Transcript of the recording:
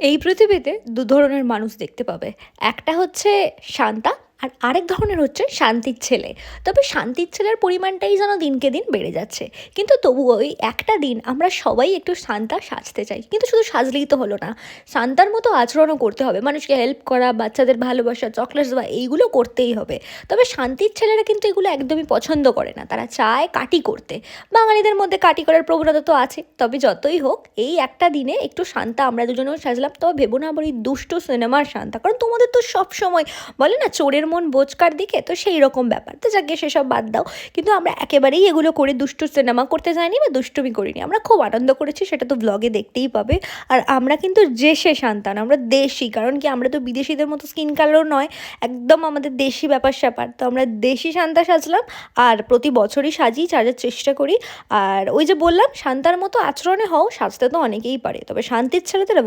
এই পৃথিবীতে দু ধরনের মানুষ দেখতে পাবে। একটা হচ্ছে শান্তা আর আরেক ধরনের হচ্ছে শান্তির ছেলে। তবে শান্তির ছেলের পরিমাণটাই যেন দিনকে দিন বেড়ে যাচ্ছে। কিন্তু তবুও ওই একটা দিন আমরা সবাই একটু শান্তা সাজতে চাই। কিন্তু শুধু সাজলেই তো হলো না। শান্তার মতো আচরণও করতে হবে। মানুষকে হেল্প করা, বাচ্চাদের ভালোবাসা চকলেটস দেওয়া, এইগুলো করতেই হবে। তবে শান্তির ছেলেরা কিন্তু এগুলো একদমই পছন্দ করে না। তারা চায় কাটি করতে। বাঙালিদের মধ্যে কাটি করার প্রবণতা তো আছে। তবে যতই হোক, এই একটা দিনে একটু শান্তা আমরা দুজনেও সাজলাম। তবে ভেবো না আবার এই দুষ্টু সিনেমার শান্তা। কারণ তোমাদের তো সব সময় বলে না, চোরের মন বোচকার দিকে, তো সেই রকম ব্যাপার। তো যাকে সেসব বাদ দাও। কিন্তু আমরা একেবারেই এগুলো করে দুষ্টু সিনেমা করতে যাইনি বা দুষ্টুমি করিনি। আমরা খুব আনন্দ করেছি, সেটা তো ব্লগে দেখতেই পাবে। আর আমরা কিন্তু দেশে শান্তান, আমরা দেশি। কারণ কি, আমরা তো বিদেশিদের মতো স্কিন কালারও নয়। একদম আমাদের দেশি ব্যাপার স্যাপার। তো আমরা দেশি সান্তা সাজলাম, আর প্রতি বছরই সাজি সাজার চেষ্টা করি। আর ওই যে বললাম, শান্তার মতো আচরণে হও, সাজতে তো অনেকেই পারে। তবে শান্তির ছেলেদের